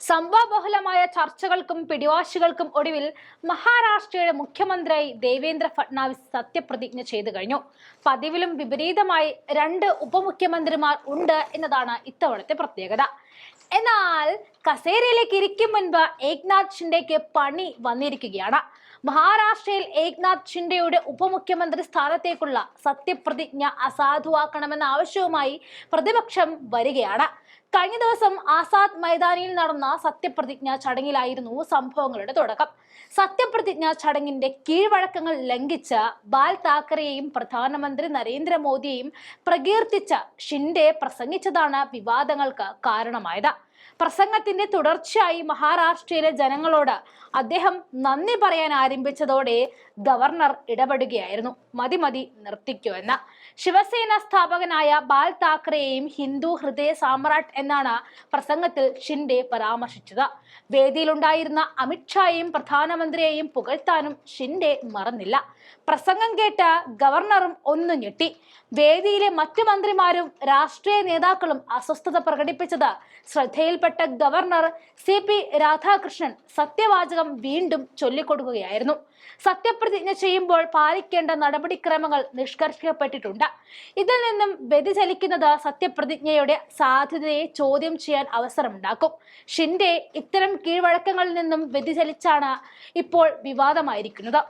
സംഭവബഹുലമായ ചർച്ചകൾക്കും പിടിവാശികൾക്കും ഒടുവിൽ മഹാരാഷ്ട്രയുടെ മുഖ്യമന്ത്രിയായി ദേവേന്ദ്ര ഫട്നാവിസ് സത്യപ്രതിജ്ഞ ചെയ്തു കഴിഞ്ഞു. പതിവിലും വിപരീതമായി രണ്ട് ഉപമുഖ്യമന്ത്രിമാർ ഉണ്ട് എന്നതാണ് ഇത്തവണത്തെ പ്രത്യേകത. എന്നാൽ കസേരയിലേക്ക് ഇരിക്കും മുൻപ് ഏക്നാഥ് ഷിൻഡേക്ക് പണി വന്നിരിക്കുകയാണ്. മഹാരാഷ്ട്രയിൽ ഏക്നാഥ് ഷിൻഡെയുടെ ഉപമുഖ്യമന്ത്രി സ്ഥാനത്തേക്കുള്ള സത്യപ്രതിജ്ഞ അസാധുവാക്കണമെന്ന ആവശ്യവുമായി പ്രതിപക്ഷം വരികയാണ്. കഴിഞ്ഞ ദിവസം ആസാദ് മൈതാനിയിൽ നടന്ന സത്യപ്രതിജ്ഞ ചടങ്ങിലായിരുന്നു സംഭവങ്ങളുടെ തുടക്കം. സത്യപ്രതിജ്ഞ ചടങ്ങിന്റെ കീഴ്വഴക്കങ്ങൾ ലംഘിച്ച ബാൽ താക്കറെയും പ്രധാനമന്ത്രി നരേന്ദ്രമോദിയെയും പ്രകീർത്തിച്ച ഷിൻഡെ പ്രസംഗിച്ചതാണ് വിവാദങ്ങൾക്ക് കാരണമായത്. പ്രസംഗത്തിന്റെ തുടർച്ചയായി മഹാരാഷ്ട്രയിലെ ജനങ്ങളോട് അദ്ദേഹം നന്ദി പറയാൻ ആരംഭിച്ചതോടെ ഗവർണർ ഇടപെടുകയായിരുന്നു. മതി മതി നിർത്തിക്കൂ എന്ന. ശിവസേന സ്ഥാപകനായ ബാൽ താക്കറെയും ഹിന്ദു ഹൃദയ സാമ്രാട്ട് എന്നാണ് പ്രസംഗത്തിൽ ഷിൻഡെ പരാമർശിച്ചത്. വേദിയിലുണ്ടായിരുന്ന അമിത്ഷായെയും പ്രധാനമന്ത്രിയെയും പുകഴ്ത്താനും ഷിൻഡെ മറന്നില്ല. പ്രസംഗം കേട്ട ഗവർണറും ഒന്ന് ഞെട്ടി. വേദിയിലെ മറ്റു മന്ത്രിമാരും രാഷ്ട്രീയ നേതാക്കളും അസ്വസ്ഥത പ്രകടിപ്പിച്ചത് ശ്രദ്ധയിൽപ്പെട്ട ഗവർണർ സി പി രാധാകൃഷ്ണൻ സത്യവാചകം വീണ്ടും ചൊല്ലിക്കൊടുക്കുകയായിരുന്നു. സത്യപ്രതിജ്ഞ ചെയ്യുമ്പോൾ പാലിക്കേണ്ട നടപടിക്രമങ്ങൾ നിഷ്കർഷിക്കപ്പെട്ടിട്ടുണ്ട് ഇതിൽ നിന്നും വ്യതിചലിക്കുന്നത് സത്യപ്രതിജ്ഞയുടെ സാധ്യതയെ ചോദ്യം ചെയ്യാൻ അവസരമുണ്ടാക്കും. ഷിൻഡെ ഇത്തരം കീഴ്വഴക്കങ്ങളിൽ നിന്നും വ്യതിചലിച്ചാണ് ഇപ്പോൾ വിവാദമായിരിക്കുന്നത്.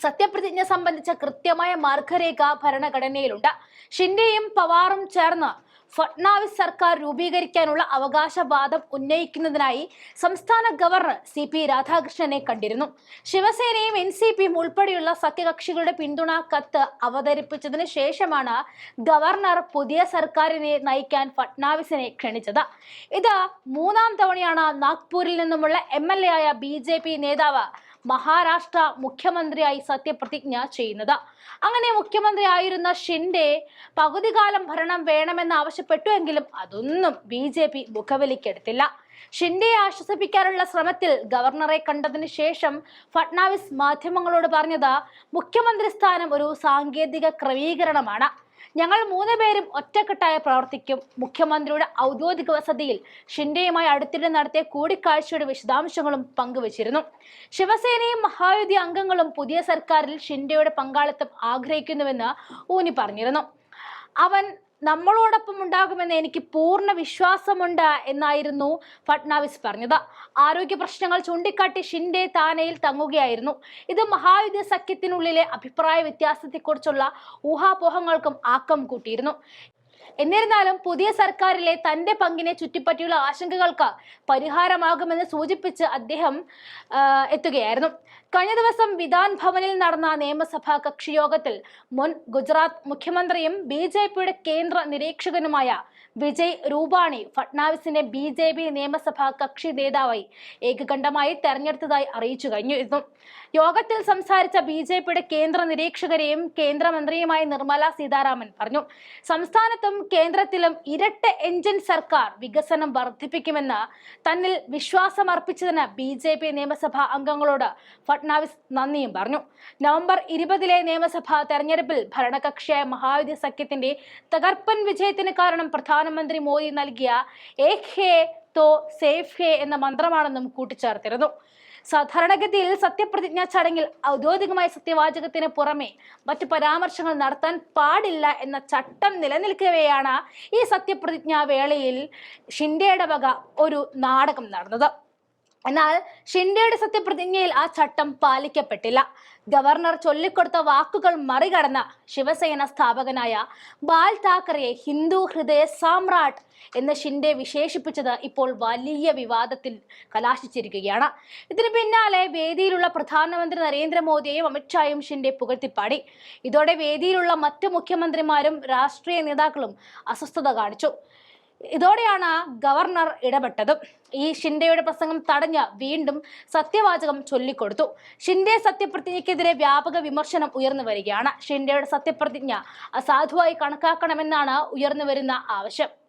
സത്യപ്രതിജ്ഞ സംബന്ധിച്ച കൃത്യമായ മാർഗരേഖ ഭരണഘടനയിലുണ്ട്. ഷിൻഡെയും പവാറും ചേർന്ന് ഫട്നാവിസ് സർക്കാർ രൂപീകരിക്കാനുള്ള അവകാശവാദം ഉന്നയിക്കുന്നതിനായി സംസ്ഥാന ഗവർണർ സി പി രാധാകൃഷ്ണനെ കണ്ടിരുന്നു. ശിവസേനയും എൻ സി പിയും ഉൾപ്പെടെയുള്ള സഖ്യകക്ഷികളുടെ പിന്തുണ കത്ത് അവതരിപ്പിച്ചതിന് ശേഷമാണ് ഗവർണർ പുതിയ സർക്കാരിനെ നയിക്കാൻ ഫട്നാവിസിനെ ക്ഷണിച്ചത്. ഇത് മൂന്നാം തവണയാണ് നാഗ്പൂരിൽ നിന്നുമുള്ള എം എൽ എ ആയ ബി ജെ പി നേതാവ് മഹാരാഷ്ട്ര മുഖ്യമന്ത്രിയായി സത്യപ്രതിജ്ഞ ചെയ്യുന്നത്. അങ്ങനെ മുഖ്യമന്ത്രി ആയിരുന്ന ഷിൻഡെ പകുതികാലം ഭരണം വേണമെന്ന് ആവശ്യപ്പെട്ടുവെങ്കിലും അതൊന്നും ബി ജെ പി മുഖവിലിക്കെടുത്തില്ല ഷിൻഡെയെ ആശ്വസിപ്പിക്കാനുള്ള ശ്രമത്തിൽ ഗവർണറെ കണ്ടതിന് ശേഷം ഫട്നാവിസ് മാധ്യമങ്ങളോട് പറഞ്ഞത് മുഖ്യമന്ത്രി സ്ഥാനം ഒരു സാങ്കേതിക ക്രമീകരണമാണ്. ഞങ്ങൾ മൂന്ന് പേരും ഒറ്റക്കെട്ടായി പ്രവർത്തിക്കും. മുഖ്യമന്ത്രിയുടെ ഔദ്യോഗിക വസതിയിൽ ഷിൻഡെയുമായി അടുത്തിടെ നടത്തിയ കൂടിക്കാഴ്ചയുടെ വിശദാംശങ്ങളും പങ്കുവച്ചിരുന്നു. ശിവസേനയും മഹായുതി അംഗങ്ങളും പുതിയ സർക്കാരിൽ ഷിൻഡെയുടെ പങ്കാളിത്തം ആഗ്രഹിക്കുന്നുവെന്ന് ഊന്നി പറഞ്ഞിരുന്നു. അവൻ നമ്മളോടൊപ്പം ഉണ്ടാകുമെന്ന് എനിക്ക് പൂർണ വിശ്വാസമുണ്ട് എന്നായിരുന്നു ഫട്നാവിസ് പറഞ്ഞത്. ആരോഗ്യ പ്രശ്നങ്ങൾ ചൂണ്ടിക്കാട്ടി ഷിൻഡെ താനയിൽ തങ്ങുകയായിരുന്നു. ഇത് മഹായുദ്ധ സഖ്യത്തിനുള്ളിലെ അഭിപ്രായ വ്യത്യാസത്തെക്കുറിച്ചുള്ള ഊഹാപോഹങ്ങൾക്കും ആക്കം കൂട്ടിയിരുന്നു. എന്നിരുന്നാലും പുതിയ സർക്കാരിലെ തന്റെ പങ്കിനെ ചുറ്റിപ്പറ്റിയുള്ള ആശങ്കകൾക്ക് പരിഹാരമാകുമെന്ന് സൂചിപ്പിച്ച് അദ്ദേഹം എത്തുകയായിരുന്നു. കഴിഞ്ഞ ദിവസം വിധാൻ ഭവനിൽ നടന്ന നിയമസഭാ കക്ഷിയോഗത്തിൽ മുൻ ഗുജറാത്ത് മുഖ്യമന്ത്രിയും ബി ജെ പിയുടെ കേന്ദ്ര നിരീക്ഷകനുമായ വിജയ് രൂപാണി ഫട്നാവിസിനെ ബി ജെ പി നിയമസഭാ കക്ഷി നേതാവായി ഏകകണ്ഠമായി തെരഞ്ഞെടുത്തതായി അറിയിച്ചു കഴിഞ്ഞിരുന്നു. യോഗത്തിൽ സംസാരിച്ച ബി ജെ പിയുടെ കേന്ദ്ര നിരീക്ഷകരെയും കേന്ദ്രമന്ത്രിയുമായ നിർമ്മല സീതാരാമൻ പറഞ്ഞു സംസ്ഥാനത്തും കേന്ദ്രത്തിലും ഇരട്ട എഞ്ചിൻ സർക്കാർ വികസനം വർദ്ധിപ്പിക്കുമെന്ന് തന്നിൽ വിശ്വാസമർപ്പിച്ചതിന് ബി ജെ പി നിയമസഭാ അംഗങ്ങളോട് ഫട്നാവിസ് നന്ദിയും പറഞ്ഞു. നവംബർ ഇരുപതിലെ നിയമസഭാ തെരഞ്ഞെടുപ്പിൽ ഭരണകക്ഷിയായ മഹായുതി സഖ്യത്തിന്റെ തകർപ്പൻ വിജയത്തിന് കാരണം പ്രധാനമന്ത്രി മോദി നൽകിയ ഏക് ഹേ തോ സേഫ് ഹേ എന്ന മന്ത്രമാണെന്നും കൂട്ടിച്ചേർത്തിരുന്നു. സാധാരണഗതിയിൽ സത്യപ്രതിജ്ഞാ ചടങ്ങിൽ ഔദ്യോഗികമായ സത്യവാചകത്തിന് പുറമെ മറ്റു പരാമർശങ്ങൾ നടത്താൻ പാടില്ല എന്ന ചട്ടം നിലനിൽക്കവെയാണ് ഈ സത്യപ്രതിജ്ഞാ വേളയിൽ ഷിൻഡയുടെ വക ഒരു നാടകം നടന്നത്. എന്നാൽ ഷിൻഡെയുടെ സത്യപ്രതിജ്ഞയിൽ ആ ചട്ടം പാലിക്കപ്പെട്ടില്ല. ഗവർണർ ചൊല്ലിക്കൊടുത്ത വാക്കുകൾ മറികടന്ന ശിവസേന സ്ഥാപകനായ ബാൽ താക്കറയെ ഹിന്ദു ഹൃദയ സാമ്രാട്ട് എന്ന് ഷിൻഡെ വിശേഷിപ്പിച്ചത് ഇപ്പോൾ വലിയ വിവാദത്തിൽ കലാശിച്ചിരിക്കുകയാണ്. ഇതിന് പിന്നാലെ വേദിയിലുള്ള പ്രധാനമന്ത്രി നരേന്ദ്രമോദിയെയും അമിത്ഷായും ഷിൻഡെ പുകഴ്ത്തിപ്പാടി. ഇതോടെ വേദിയിലുള്ള മറ്റു മുഖ്യമന്ത്രിമാരും രാഷ്ട്രീയ നേതാക്കളും അസ്വസ്ഥത കാണിച്ചു. ഇതോടെയാണ് ഗവർണർ ഇടപെട്ടത്. ഈ ഷിൻഡെയുടെ പ്രസംഗം തടഞ്ഞ് വീണ്ടും സത്യവാചകം ചൊല്ലിക്കൊടുത്തു. ഷിൻഡെ സത്യപ്രതിജ്ഞയ്ക്കെതിരെ വ്യാപക വിമർശനം ഉയർന്നു വരികയാണ്. ഷിൻഡെയുടെ സത്യപ്രതിജ്ഞ അസാധുവായി കണക്കാക്കണമെന്നാണ് ഉയർന്നു വരുന്ന ആവശ്യം.